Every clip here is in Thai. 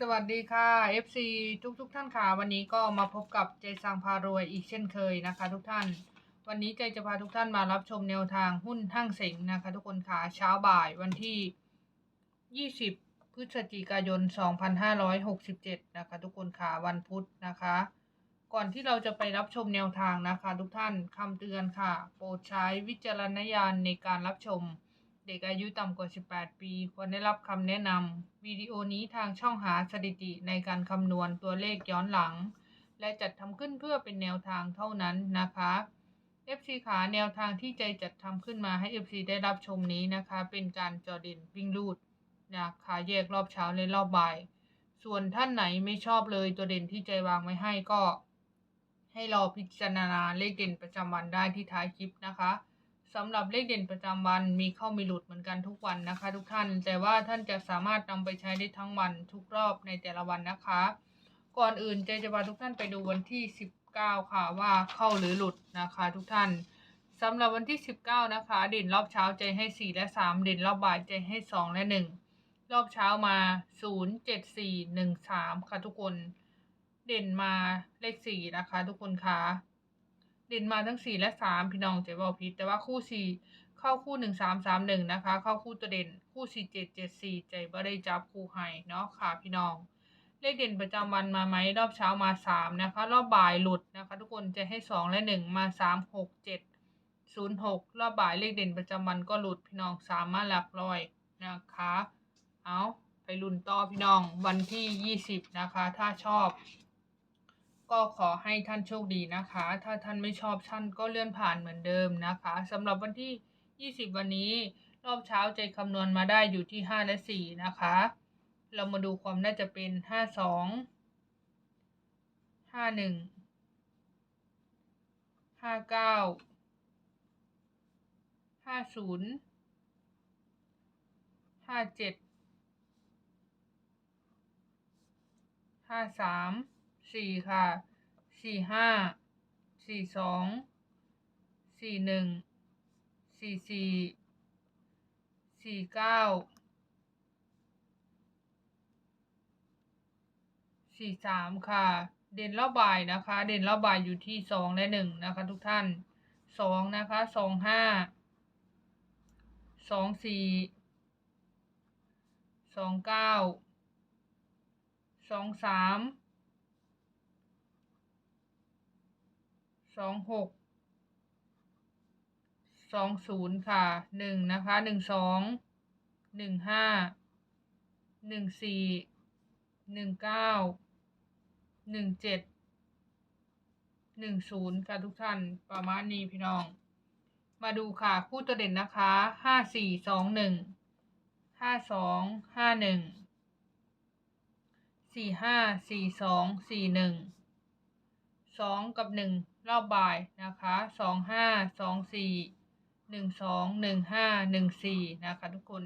สวัสดีค่ะ FC ทุกทุกๆท่านค่ะ วันนี้ก็มาพบกับเจสังพารวยอีกเช่นเคยนะคะ ทุกท่าน วันนี้เจจะพาทุกท่านมารับชมแนวทางหุ้นทั้งเสงนะคะ ทุกคนค่ะเช้าบ่ายวันที่ 20 พฤศจิกายน 2567 นะคะ ทุกคนค่ะวันพุธนะคะ ก่อนที่เราจะไปรับชมแนวทางนะคะ ทุกท่านคำเตือนค่ะ โปรดใช้วิจารณญาณในการรับชม เด็กอายุต่ำกว่า 18 ปี ควรได้รับคำแนะนำวิดีโอนี้ทางช่องหาสถิติในการคำนวณตัวเลขย้อนหลัง และจัดทำขึ้นเพื่อเป็นแนวทางเท่านั้นนะคะ FC ขาแนวทางที่ใจจัดทำขึ้นมาให้ FC ได้รับชมนี้นะคะ เป็นการจอเด่นวิ่งลูดนะคะแยกรอบเช้าและรอบบ่าย ส่วนท่านไหนไม่ชอบเลยตัวเด่นที่ใจวางไว้ให้ก็ ให้รอพิจารณาเลขเด่นประจำวันได้ที่ท้ายคลิปนะคะ สำหรับเลขเด่นประจำวันมีเข้ามีหลุดเหมือนกันทุกวันนะคะ ทุกท่าน แต่ว่าท่านจะสามารถนำไปใช้ได้ทั้งวันทุกรอบในแต่ละวันนะคะ ก่อนอื่นเจจะพาทุกท่านไปดูวันที่ 19 ค่ะว่าเข้าหรือหลุดนะคะ ทุกท่านสำหรับวันที่ 19 นะคะ เด่นรอบเช้าใจให้ 4 และ 3 เด่นรอบบ่ายใจให้ 2 และ 1 รอบเช้ามา 0 7 4 1 3 ค่ะทุกคน เด่นมาเลขสี่นะคะ ทุกคนคะ เด่นมาทั้งสี่และสามพี่น้องเจ๊บอกผิดแต่ว่าคู่สี่เข้าคู่หนึ่งสามสามหนึ่งนะคะ เข้าคู่ตัวเด่นคู่สี่เจ็ดเจ็ดสี่ใจบ่ได้จับคู่ให้เนาะค่ะพี่น้อง เลขเด่นประจำวันมาไหมรอบเช้ามาสามนะคะ รอบบ่ายหลุดนะคะ ทุกคนจะให้สองและหนึ่งมาสามหกเจ็ดศูนย์หกรอบบ่ายเลขเด่นประจำวันก็หลุดพี่น้องสามมาหลักร้อยนะคะ เอาไปลุ้นต่อพี่น้องวันที่ยี่สิบนะคะ ถ้าชอบ ก็ขอให้ท่านโชคดีนะคะ ถ้าท่านไม่ชอบท่านก็เลื่อนผ่านเหมือนเดิมนะคะสำหรับวันที่ 20 วันนี้ รอบเช้าใจคำนวณมาได้อยู่ที่ 5 และ 4 นะคะ เรามาดูความน่าจะเป็น 52 51 59 50 57ห้าสาม สี่ค่ะ สี่ห้า สี่สอง สี่หนึ่ง สี่สี่ สี่เก้า สี่สามค่ะ เด่นรอบบ่ายนะคะ เด่นรอบบ่ายอยู่ที่สองและหนึ่งนะคะ ทุกท่านสองนะคะ สองห้า สองสี่ สองเก้า สองสาม สองหกสองศูนย์ค่ะหนึ่งนะคะหนึ่งสองหนึ่งห้าหนึ่งสี่หนึ่งเก้าหนึ่งเจ็ดหนึ่งศูนย์ค่ะทุกท่านประมาณนี้พี่น้อง มาดูค่ะคู่ตัวเด่นนะคะห้าสี่สองหนึ่งห้าสองห้าหนึ่งสี่ห้าสี่สองสี่หนึ่ง สองกับหนึ่งรอบบ่ายนะคะสองห้าสองสี่หนึ่งสองหนึ่งห้าหนึ่งสี่นะคะทุกคน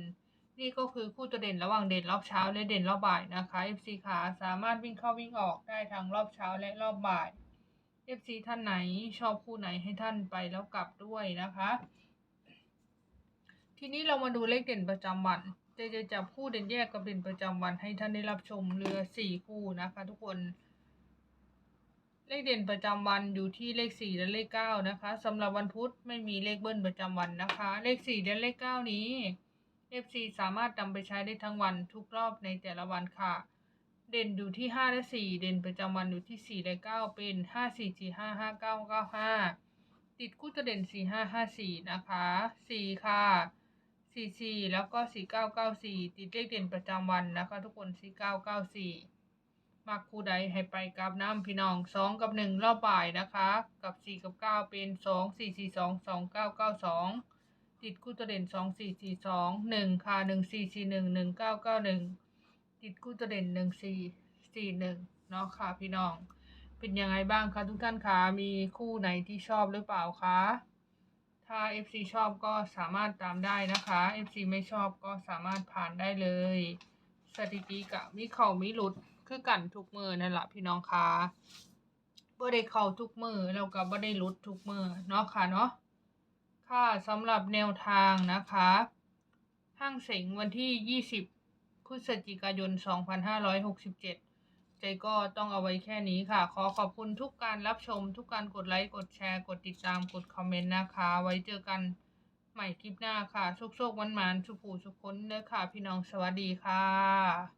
นี่ก็คือคู่ตัวเด่นระหว่างเด่นรอบเช้าและเด่นรอบบ่ายนะคะ FC ขาสามารถวิ่งเข้าวิ่งออกได้ทั้งรอบเช้าและรอบบ่าย FC ท่านไหนชอบคู่ไหนให้ท่านไปแล้วกลับด้วยนะคะ ทีนี้เรามาดูเลขเด่นประจำวันเจจะจับคู่เด่นแยกกับเด่นประจำวันให้ท่านได้รับชมเรือสี่คู่นะคะ ทุกคน เลขเด่นประจำวันอยู่ที่เลขสี่และเลขเก้านะคะสำหรับวันพุธไม่มีเลขเบิ้ลประจำวันนะคะ เลขสี่และเลขเก้านี้ FC สามารถนำไปใช้ได้ทั้งวันทุกรอบในแต่ละวันค่ะ เด่นอยู่ที่ห้าและสี่เด่นประจำวันอยู่ที่สี่และเก้าเป็นห้าสี่สี่ห้าห้าเก้าเก้าห้าติดคู่ตัวเด่นสี่ห้าห้าสี่นะคะสี่ค่ะสี่สี่แล้วก็สี่เก้าเก้าสี่ติดเลขเด่นประจำวันนะคะทุกคนสี่เก้าเก้าสี่ มักคู่ใดให้ไปกับน้ำพี่น้องสองกับหนึ่งรอบบ่ายนะคะ กับสี่กับเก้าเป็นสองสี่สี่สองสองเก้าเก้าสองติดคู่ตัวเด่นสองสี่สี่สองหนึ่งค่ะหนึ่งสี่สี่หนึ่งหนึ่งเก้าเก้าหนึ่งติดคู่ตัวเด่นหนึ่งสี่สี่หนึ่งเนาะค่ะพี่น้อง เป็นยังไงบ้างคะทุกท่านคะมีคู่ไหนที่ชอบหรือเปล่าคะถ้า FC ชอบก็สามารถตามได้นะคะ FC ไม่ชอบก็สามารถผ่านได้เลย สถิติกะมีเข่ามีหลุด คือกันทุกมือนั่นแหละพี่น้องคะบ่ได้เข่าทุกมือแล้วก็บ่ได้ลุดทุกมือเนาะค่ะเนาะค่ะสำหรับแนวทางนะคะห้างเสงวันที่ 20พฤศจิกายน 2567 ใจก็ต้องเอาไว้แค่นี้ค่ะ ขอขอบคุณทุกการรับชม ทุกการกดไลค์ กดแชร์ กดติดตาม กดคอมเมนต์นะคะ ไว้เจอกันใหม่คลิปหน้าค่ะโชคโชควันมานสุขูสุขคนเด้อค่ะ พี่น้องสวัสดีค่ะ